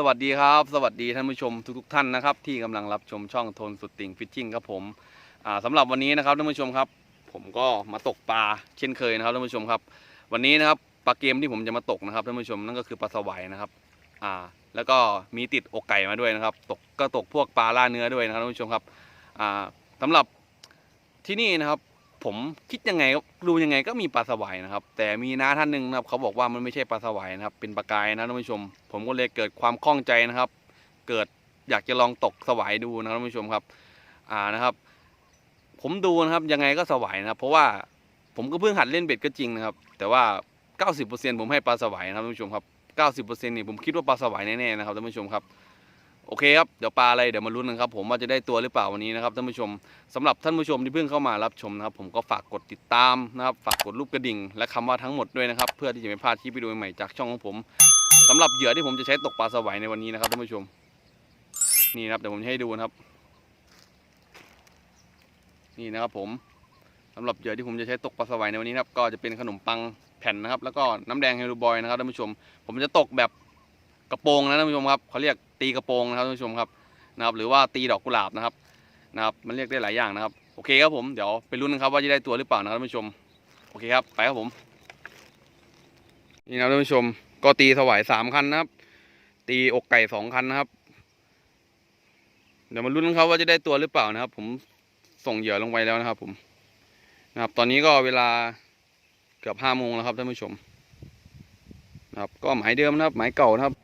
สวัสดีครับ สวัสดีท่านผู้ชมทุกๆท่านนะครับ ที่กำลังรับชมช่องโทนสุดติ่งฟิชชิ่งครับผมอ่าสำหรับวันนี้นะครับท่านผู้ชมครับ ผมก็มาตกปลาเช่นเคยนะครับท่านผู้ชมครับ วันนี้นะครับปลาเกมที่ผมจะมาตกนะครับท่านผู้ชมนั่นก็คือปลาสวายนะครับอ่าแล้วก็มีติดอกไก่มาด้วยนะครับ ตกก็ตกพวกปลาล่าเนื้อด้วยนะครับท่านผู้ชมครับอ่าสำหรับที่นี่นะครับ ผมคิดยังไงก็ดูยังไงก็มีปลาสวายนะครับ แต่มีน้าท่านหนึ่งนะครับ เขาบอกว่ามันไม่ใช่ปลาสวายนะครับ เป็นปลากายนะท่านผู้ชม ผมก็เลยเกิดความข้องใจนะครับ เกิดอยากจะลองตกสวายดูนะครับท่านผู้ชมครับ อ่านะครับ ผมดูนะครับยังไงก็สวายนะครับ เพราะว่าผมก็เพิ่งหัดเล่นเบ็ดก็จริงนะครับ แต่ว่า 90%ผมให้ปลาสวายนะครับท่านผู้ชมครับ 90%นี่ผมคิดว่าปลาสวายแน่ๆนะครับท่านผู้ชมครับ โอเคครับ เดี๋ยวปลาอะไร เดี๋ยวมาลุ้นกันครับ ผมว่าจะได้ตัวหรือเปล่าวันนี้นะครับท่านผู้ชมสำหรับท่านผู้ชมที่เพิ่งเข้ามารับชมนะครับ ผมก็ฝากกดติดตามนะครับ ฝากกดรูปกระดิ่ง และคำว่าทั้งหมดด้วยนะครับ เพื่อที่จะไม่พลาดคลิปวิดีโอใหม่จากช่องของผมสำหรับเหยื่อที่ผมจะใช้ตกปลาสวายในวันนี้นะครับท่านผู้ชม นี่นะครับเดี๋ยวผมจะให้ดูนะครับ นี่นะครับผมสำหรับเหยื่อที่ผมจะใช้ตกปลาสวายในวันนี้นะครับ ก็จะเป็นขนมปังแผ่นนะครับ แล้วก็น้ำแดงเฮลูบอยนะครับท่านผู้ชม ผมจะตกแบบกระโปรงนะท่านผู้ชมครับเขาเรียก ตีกระโปรงนะครับท่านผู้ชมครับนะครับ หรือว่าตีดอกกุหลาบนะครับนะครับ มันเรียกได้หลายอย่างนะครับ โอเคครับผมเดี๋ยวไปลุ้นนะครับว่าจะได้ตัวหรือเปล่านะครับท่านผู้ชมโอเคครับไปครับผมนี่นะท่านผู้ชม ก็ตีถวายสามคันนะครับ ตีอกไก่สองคันนะครับเดี๋ยวมาลุ้นครับว่าจะได้ตัวหรือเปล่านะครับ ผมส่งเหยื่อลงไปแล้วนะครับ ผมนะครับ ตอนนี้ก็เวลาเกือบห้าโมงแล้วครับท่านผู้ชมนะครับ ก็หมายเดิมนะครับ หมายเก่านะครับ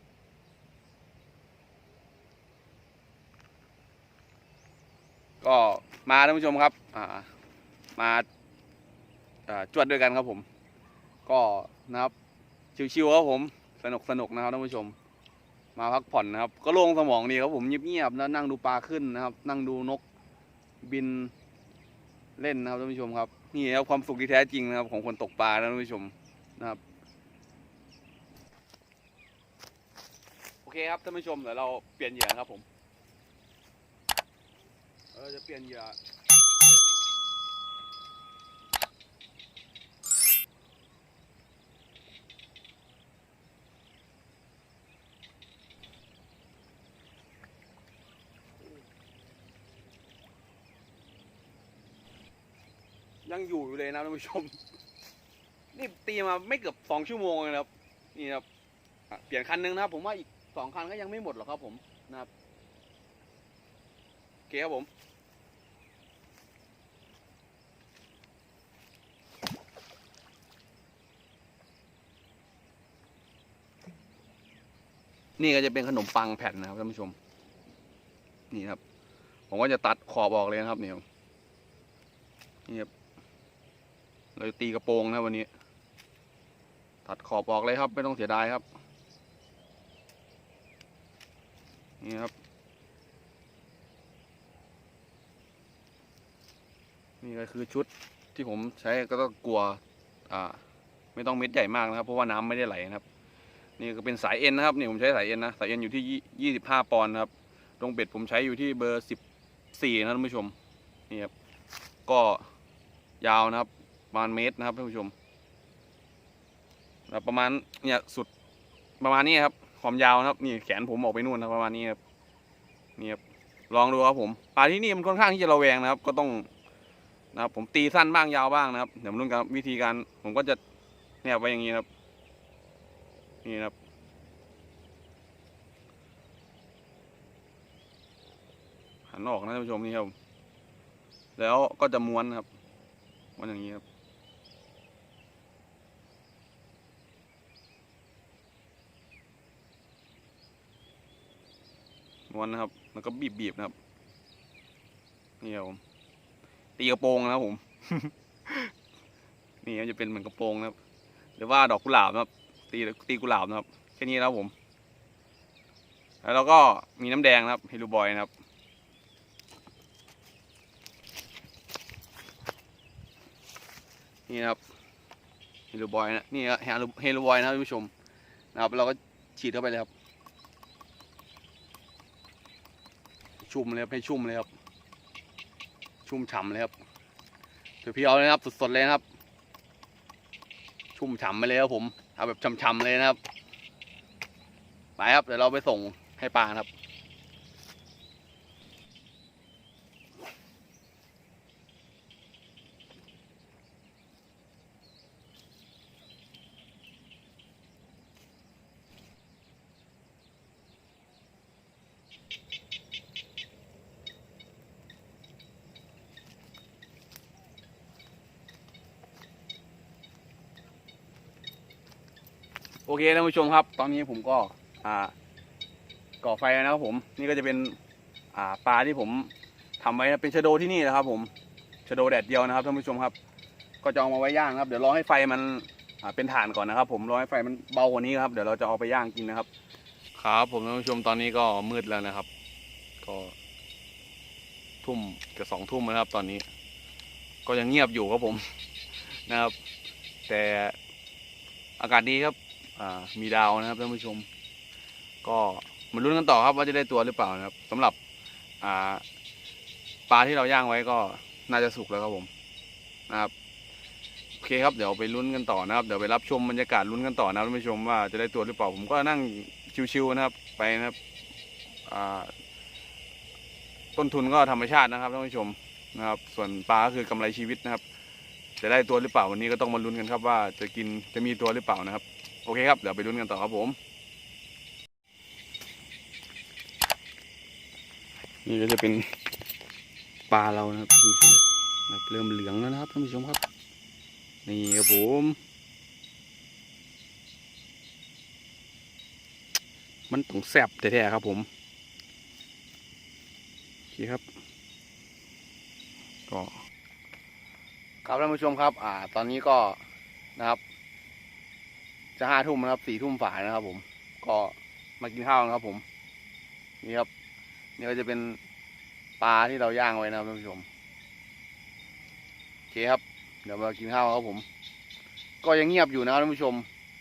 ก็มาท่านผู้ชมครับอ่ามาอ่าจวดด้วยกันครับผม ก็นะครับชิวๆครับผมสนุกสนุกนะครับท่านผู้ชม มาพักผ่อนนะครับ ก็โล่งสมองดีครับผมเงียบๆแล้วนั่งดูปลาขึ้นนะครับ นั่งดูนกบินเล่นนะครับท่านผู้ชมครับนี่ครับความสุขที่แท้จริงนะครับ ของคนตกปลานะท่านผู้ชมนะครับโอเคครับท่านผู้ชมเดี๋ยวเราเปลี่ยนเหยื่อครับผม เราจะเปลี่ยนเหยื่อยังอยู่อยู่เลยนะท่านผู้ชม นี่ตีมาไม่เกือบสองชั่วโมงเลยนะครับ นี่ครับเปลี่ยนคันหนึงนะครับ ผมว่าอีกสองคันก็ยังไม่หมดหรอกครับผมนะครับโอเคครับผม นี่ก็จะเป็นขนมปังแผ่นนะครับท่านผู้ชม นี่ครับ ผมก็จะตัดขอบออกเลยนะครับเนี่ยนี่ครับเราจะตีกระโปรงนะวันนี้ ตัดขอบออกเลยครับ ไม่ต้องเสียดายครับ นี่ครับ นี่ก็คือชุดที่ผมใช้ก็ต้องกลัว อ่า ไม่ต้องเม็ดใหญ่มากนะครับ เพราะว่าน้ำไม่ได้ไหลนะครับ นี่ก็เป็นสายเอ็นนะครับนี่ผมใช้สายเอ็นนะสายเอ็นอยู่ที่ยี่สิบห้าปอนด์ครับตรงเบ็ดผมใช้อยู่ที่เบอร์สิบสี่นะท่านผู้ชมนี่ครับก็ยาวนะครับประมาณเมตรนะครับท่านผู้ชมประมาณเนี่ยสุดประมาณนี้ครับความยาวนะครับนี่แขนผมออกไปนู่นนะประมาณนี้ครับนี่ครับลองดูครับผมปลาที่นี่มันค่อนข้างที่จะระแวงนะครับ ก็ต้องนะครับผมตีสั้นบ้างยาวบ้างนะครับเดี๋ยวมาลุ้นกันครับวิธีการผมก็จะเนี่ยไว้อย่างนี้ครับ นี่ครับ หันออกนะท่านผู้ชมนี่ครับ แล้วก็จะม้วนครับม้วนอย่างนี้ครับม้วนนะครับ แล้วก็บีบบีบนะครับ นี่ครับผมตีกระโปรงนะครับผม นี่จะเป็นเหมือนกระโปรงนะครับ หรือว่าดอกกุหลาบนะครับ ตีตีกุหลาบนะครับแค่นี้แล้วผม แล้วเราก็มีน้ำแดงนะครับเฮลูบอยนะครับ นี่นะครับเฮลูบอยนะนี่ครับเฮลูบอยนะครับท่านผู้ชมนะครับเราก็ฉีดเข้าไปเลยครับ ชุ่มเลยครับให้ชุ่มเลยครับ ชุ่มฉ่ำเลยครับเพียวๆเลยครับสดๆเลยนะครับ ชุ่มฉ่ำไปเลยครับผม เอาแบบช่ำๆเลยนะครับ ไปครับ เดี๋ยวเราไปส่งให้ปลานครับ โอเคท่านผู้ชมครับ ตอนนี้ผมก็อ่าก่อไฟแล้วนะครับผม นี่ก็จะเป็นอ่าปลาที่ผมทำไว้เป็นชะโดที่นี่นะครับ ผมชะโดแดดเดียวนะครับท่านผู้ชมครับ ก็จะเอามาไว้ย่างครับ เดี๋ยวรอให้ไฟมันเป็นถ่านก่อนนะครับ ผมรอให้ไฟมันเบากว่านี้ครับ เดี๋ยวเราจะเอาไปย่างกินนะครับ ครับผมท่านผู้ชมตอนนี้ก็มืดแล้วนะครับ ก็ทุ่มกับสองทุ่มแล้วครับ ตอนนี้ ก็ยังเงียบอยู่ครับผมนะครับ แต่อากาศดีครับ มีดาวนะครับท่านผู้ชม ก็มาลุ้นกันต่อครับว่าจะได้ตัวหรือเปล่านะครับสำหรับปลาที่เราย่างไว้ก็น่าจะสุกแล้วครับผมนะครับโอเคครับเดี๋ยวไปลุ้นกันต่อนะครับเดี๋ยวไปรับชมบรรยากาศลุ้นกันต่อนะครับท่านผู้ชมว่าจะได้ตัวหรือเปล่าผมก็นั่งชิวๆนะครับ ไปนะครับต้นทุนก็ธรรมชาตินะครับท่านผู้ชมนะครับ ส่วนปลาก็คือกำไรชีวิตนะครับ จะได้ตัวหรือเปล่าวันนี้ก็ต้องมาลุ้นกันครับว่าจะกินจะมีตัวหรือเปล่านะครับ โอเคครับ เดี๋ยวไปลุ้นกันต่อครับผม นี่ก็จะเป็นปลาเรานะครับท่านผู้ชมนะครับเริ่มเหลืองแล้วนะครับท่านผู้ชมครับ นี่ครับผม มันต้องแซ่บแท้ๆครับผมโอเคครับ ก็ครับท่านผู้ชมครับ อ่า ตอนนี้ก็นะครับ จะห้าทุ่มนะครับสี่ทุ่มฝ่ายนะครับ ผม ก็มากินข้าวนะครับ ผม นี่ครับ นี่ก็จะเป็นปลาที่เราย่างไว้นะครับท่านผู้ชมโอเคครับ เดี๋ยวมากินข้าวครับผม ก็ยังเงียบอยู่นะครับท่านผู้ชม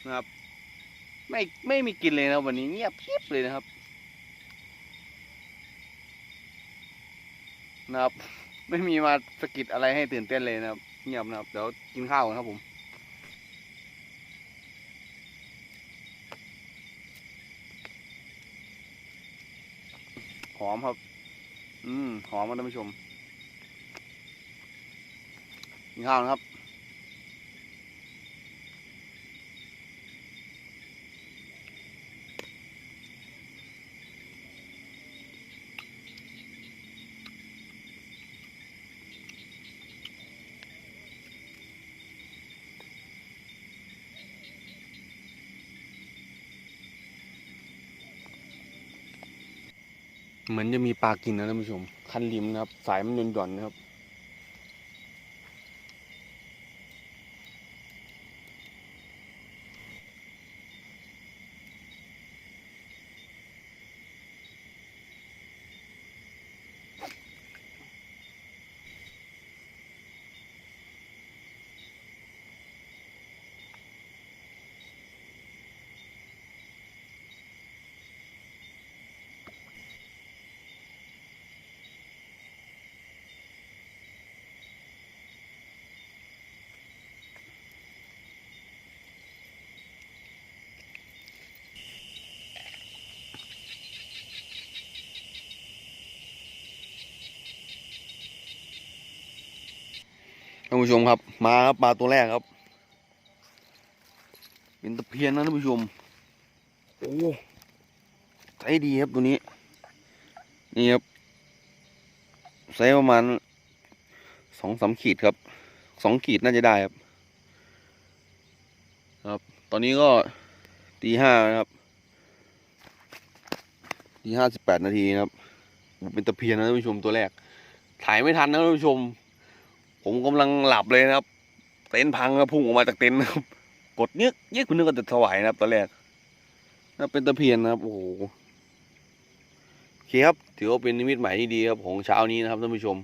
นะครับ ไม่ไม่มีกินเลยนะวันนี้เงียบกริบเลยนะครับ นะครับ ไม่มีมาสกิดอะไรให้ตื่นเต้นเลยนะครับ เงียบนะครับ เดี๋ยวกินข้าวกันครับผม อมครับ อืมหอมครับท่านผู้ชมกินข้าวนะครับ เหมือนจะมีปลากินนะท่านผู้ชม คันริมนะครับ สายมันหย่อนๆนะครับ ผู้ชมครับ มาครับปลาตัวแรกครับเป็นตะเพียนนะท่านผู้ชมโอ้ไซส์ดีครับตัวนี้ นี่ครับไซส์ประมาณสองสามขีดครับสองขีดน่าจะได้ครับ ครับ ตอนนี้ก็ตีห้านะครับตีห้าสิบแปดนาทีนะครับ เป็นตะเพียนนะท่านผู้ชมตัวแรกถ่ายไม่ทันนะท่านผู้ชม ผมกำลังหลับเลยนะครับ เต็นท์พังครับพุ่งออกมาจากเต็นท์ครับ กดเยือเยือคุณนึกว่าจะถวายนะครับตอนแรกนะเป็นตะเพียนนะครับ โอ้โหโอเคครับ ถือว่าเป็นนิมิตหมายที่ดีครับของเช้านี้นะครับท่านผู้ชม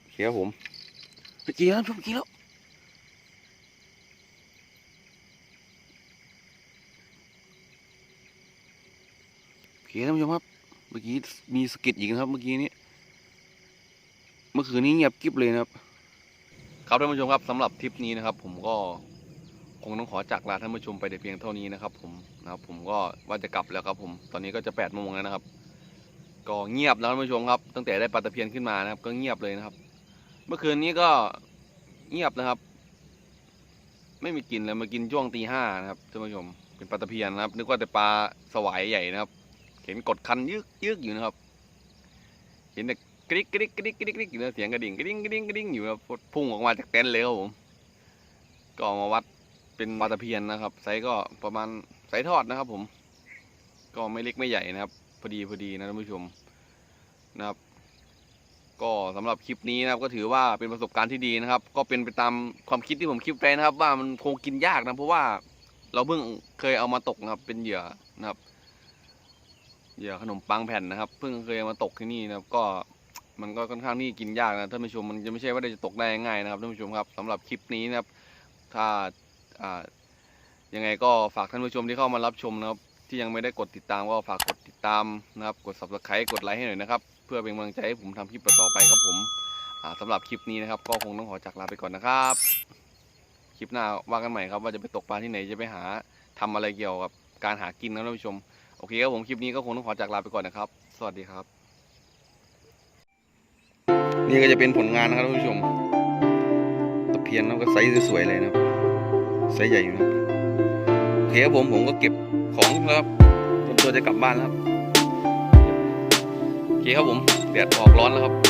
โอเคครับผมเมื่อกี้แล้วท่านผู้ชมกี้แล้วโอเคท่านผู้ชมครับ เมื่อกี้มีสกิดอีกนะครับ เมื่อกี้นี้ มื่อคืนนี้เงียบกริบเลยนะครับ ครับท่านผู้ชมครับสำหรับทริปนี้นะครับ ผมก็คงต้องขอจากลาท่านผู้ชมไปแต่เพียงเท่านี้นะครับ ผมนะครับ ผมก็ว่าจะกลับแล้วครับ ผมตอนนี้ก็จะแปดโมงแล้วนะครับ ก็เงียบแล้วท่านผู้ชมครับ ตั้งแต่ได้ปลาตะเพียนขึ้นมานะครับ ก็เงียบเลยนะครับ เมื่อคืนนี้ก็เงียบนะครับ ไม่มีกินเลยมากินช่วงตีห้านะครับท่านผู้ชมเป็นปลาตะเพียนนะครับ นึกว่าแต่ปลาสวายใหญ่นะครับ เห็นกดคันยึกยึกอยู่นะครับ เห็นแต่ กริ๊กกริ๊กกริ๊กกริ๊กกริ๊กอยู่เสียงกระดิ่งกระดิ่งกระดิ่งกระดิ่งอยู่ครับพุ่งออกมาจากเต็นท์เลยครับผม ก็มาวัดเป็นปลาตะเพียนนะครับไซส์ก็ประมาณไซส์ทอดนะครับ ผม ก็ไม่เล็กไม่ใหญ่นะครับ พอดีพอดีนะท่านผู้ชมนะครับ ก็สำหรับคลิปนี้นะครับ ก็ถือว่าเป็นประสบการณ์ที่ดีนะครับ ก็เป็นไปตามความคิดที่ผมคิดไปนะครับ ว่ามันคงกินยากนะเพราะว่าเราเพิ่งเคยเอามาตกนะครับ เป็นเหยื่อนะครับ เหยื่อขนมปังแผ่นนะครับ เพิ่งเคยเอามาตกที่นี่นะครับ ก็ มันก็ค่อนข้างที่กินยากนะท่านผู้ชมมันจะไม่ใช่ว่าจะตกได้ง่ายนะครับท่านผู้ชมครับสำหรับคลิปนี้นะครับ ถ้าอ่ายังไงก็ฝากท่านผู้ชมที่เข้ามารับชมนะครับ ที่ยังไม่ได้กดติดตามก็ฝากกดติดตามนะครับ กด subscribe กดไลค์ให้หน่อยนะครับ เพื่อเป็นกำลังใจให้ผมทำคลิปต่อไปครับผมอ่าสำหรับคลิปนี้นะครับ ก็คงต้องขอจากลาไปก่อนนะครับ คลิปหน้าว่ากันใหม่ครับว่าจะไปตกปลาที่ไหนจะไปหาทำอะไรเกี่ยวกับการหากินนะท่านผู้ชม โอเคครับผมคลิปนี้ก็คงต้องขอจากลาไปก่อนนะครับ สวัสดีครับ นี่ก็จะเป็นผลงานนะครับท่านผู้ชม ตะเพียนแล้วก็ไซส์สวยๆเลยนะครับไซส์ใหญ่อยู่นะครับโอเคครับผมผมก็เก็บของแล้วครับเตรียมตัวจะกลับบ้านแล้วครับโอเคครับผมแดดออกร้อนแล้วครับ